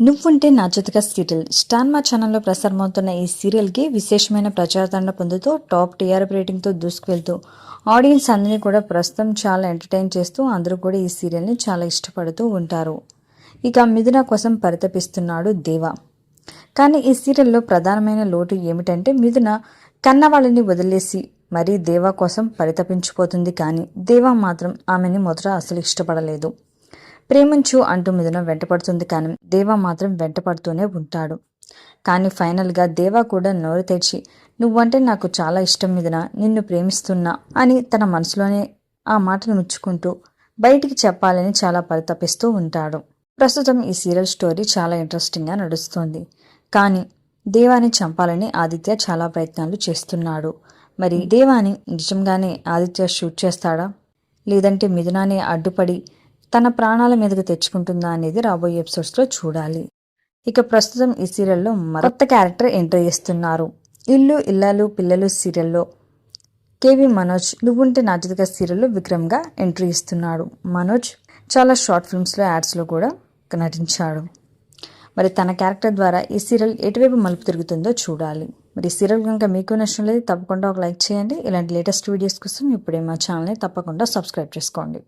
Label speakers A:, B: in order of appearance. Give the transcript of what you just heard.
A: నువ్వుంటే నా జతగా సీరియల్ స్టాన్మా ఛానల్లో ప్రసారమవుతున్న ఈ సీరియల్కి విశేషమైన ప్రచారదండ పొందుతూ టాప్ టీఆర్పీ రేటింగ్తో దూసుకువెళ్తూ ఆడియన్స్ అందరినీ కూడా ప్రస్తుతం చాలా ఎంటర్టైన్ చేస్తూ అందరూ కూడా ఈ సీరియల్ని చాలా ఇష్టపడుతూ ఉంటారు. ఇక మిథున కోసం పరితపిస్తున్నాడు దేవా. కానీ ఈ సీరియల్లో ప్రధానమైన లోటు ఏమిటంటే మిథున కన్న వాళ్ళని వదిలేసి మరీ దేవా కోసం పరితపించిపోతుంది కానీ దేవా మాత్రం ఆమెని మొదట అసలు ఇష్టపడలేదు. ప్రేమించు అంటూ మిథున వెంటపడుతుంది కానీ దేవా మాత్రం వెంటపడుతూనే ఉంటాడు. కానీ ఫైనల్గా దేవా కూడా నోరు తెచ్చి నువ్వంటే నాకు చాలా ఇష్టం మీదన నిన్ను ప్రేమిస్తున్నా అని తన మనసులోనే ఆ మాటను ముచ్చుకుంటూ బయటికి చెప్పాలని చాలా పరితపిస్తూ ఉంటాడు. ప్రస్తుతం ఈ సీరియల్ స్టోరీ చాలా ఇంట్రెస్టింగ్గా నడుస్తుంది. కానీ దేవాని చంపాలని ఆదిత్య చాలా ప్రయత్నాలు చేస్తున్నాడు. మరి దేవాని నిజంగానే ఆదిత్య షూట్ చేస్తాడా? లేదంటే మిథునానే అడ్డుపడి తన ప్రాణాల మీదకు తెచ్చుకుంటుందా అనేది రాబోయే ఎపిసోడ్స్లో చూడాలి. ఇక ప్రస్తుతం ఈ సీరియల్లో మరొత్త క్యారెక్టర్ ఎంటర్ చేస్తున్నారు. ఇల్లు ఇల్లాలు పిల్లలు సీరియల్లో. కేవి మనోజ్ నువ్వుంటే నాటిక సీరియల్లో విక్రమ్గా ఎంట్రీ ఇస్తున్నాడు. మనోజ్ చాలా షార్ట్ ఫిల్మ్స్లో యాడ్స్లో కూడా నటించాడు. మరి తన క్యారెక్టర్ ద్వారా ఈ సీరియల్ ఎటువైపు మలుపు తిరుగుతుందో చూడాలి. మరి ఈ సీరియల్ కనుక మీకు నచ్చినట్లయితే తప్పకుండా ఒక లైక్ చేయండి. ఇలాంటి లేటెస్ట్ వీడియోస్ కోసం ఇప్పుడే మా ఛానల్ని తప్పకుండా సబ్స్క్రైబ్ చేసుకోండి.